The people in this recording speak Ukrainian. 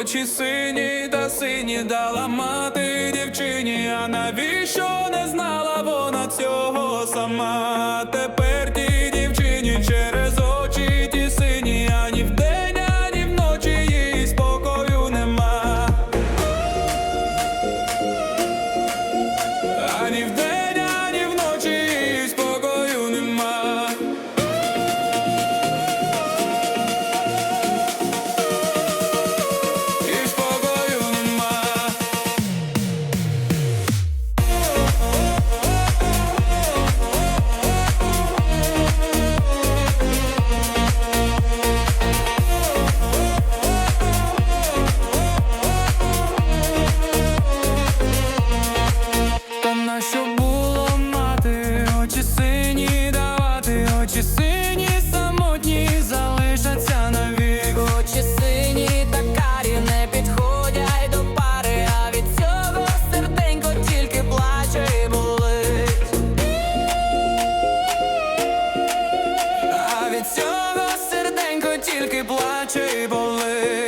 Очі сині та сині дала мати дівчині, а навіщо не знала вона цього сама? Тепер очі сині самотні залишаться навік. Очі сині та карі не підходять до пари, а від цього серденько тільки плаче і болить. А від цього серденько тільки плаче і болить.